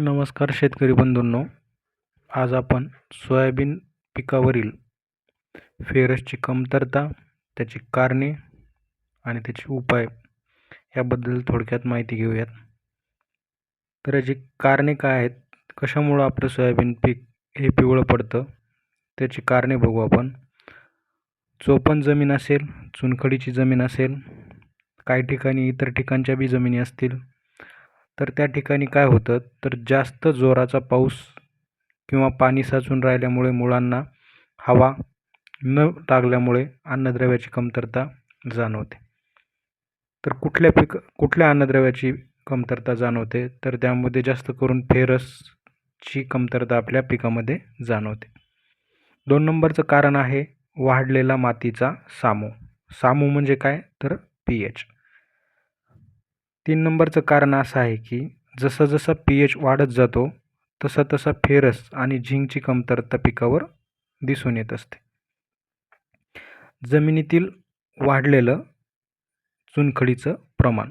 नमस्कार शेतकरी बंधूंनो. आज आपण सोयाबीन पिकावरील फेरसची कमतरता त्याची कारणे आणि त्याचे उपाय याबद्दल थोडक्यात माहिती घेऊयात. तर याची कारणे काय आहेत? कशामुळं आपलं सोयाबीन पीक हे पिवळं पडतं? त्याची कारणे बघू आपण. चोपण जमीन असेल चुनखडीची जमीन असेल काही ठिकाणी इतर ठिकाणच्या बी जमिनी असतील तर त्या ठिकाणी काय होतं? तर जास्त जोराचा पाऊस किंवा पाणी साचून राहिल्यामुळे मुळांना हवा न लागल्यामुळे अन्नद्रव्याची कमतरता जाणवते. तर कुठल्या पिक कुठल्या अन्नद्रव्याची कमतरता जाणवते? तर त्यामध्ये जास्त करून फेरसची कमतरता आपल्या पिकामध्ये जाणवते. दोन नंबरचं कारण आहे वाढलेला मातीचा सामू. सामू म्हणजे काय? तर पी एच. तीन नंबरचं कारण असं आहे की जसं जसा पी एच वाढत जातो तसा तसा फेरस आणि झिंकची कमतरता पिकावर दिसून येत असते. जमिनीतील वाढलेलं चुनखडीचं प्रमाण.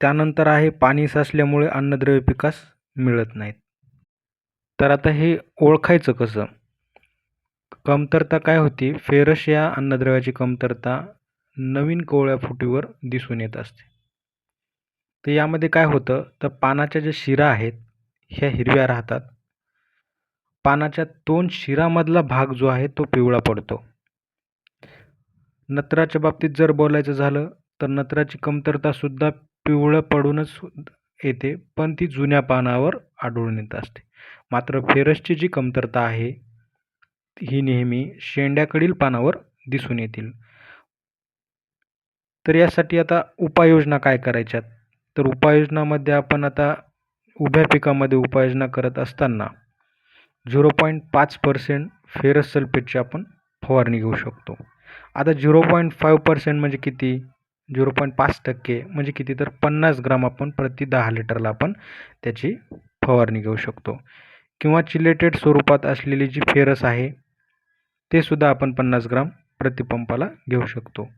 त्यानंतर आहे पाणी साचल्यामुळे अन्नद्रव्य पिकास मिळत नाहीत. तर आता हे ओळखायचं कसं? कमतरता काय होती? फेरस या अन्नद्रव्याची कमतरता नवीन कोवळ्या फुटीवर दिसून येत असते. तर यामध्ये काय होतं? तर पानाच्या ज्या शिरा आहेत ह्या हिरव्या राहतात. पानाच्या दोन शिरामधला भाग जो आहे तो पिवळा पडतो. नत्राच्या बाबतीत जर बोलायचं झालं तर नत्राची कमतरतासुद्धा पिवळं पडूनच येते पण ती जुन्या पानावर आढळून येत असते. मात्र फेरसची जी कमतरता आहे ही नेहमी शेंड्याकडील पानावर दिसून येतील. तर यासाठी आता उपाययोजना काय करायच्यात? तर उपाययोजनामध्ये आपण आता उभ्या पिकामध्ये उपाययोजना करत असताना झिरो पॉईंट पाच पर्सेंट फेरस सल्फेटची आपण फवारणी घेऊ शकतो. आता झिरो पॉईंट फाईव्ह पर्सेंट म्हणजे किती? झिरो पॉईंट पाच टक्के म्हणजे किती? तर पन्नास ग्राम आपण प्रति दहा लिटरला आपण त्याची फवारणी घेऊ शकतो. किंवा चिलेटेड स्वरूपात असलेली जी फेरस आहे ते सुद्धा आपण पन्नास ग्राम प्रतिपंपाला घेऊ शकतो.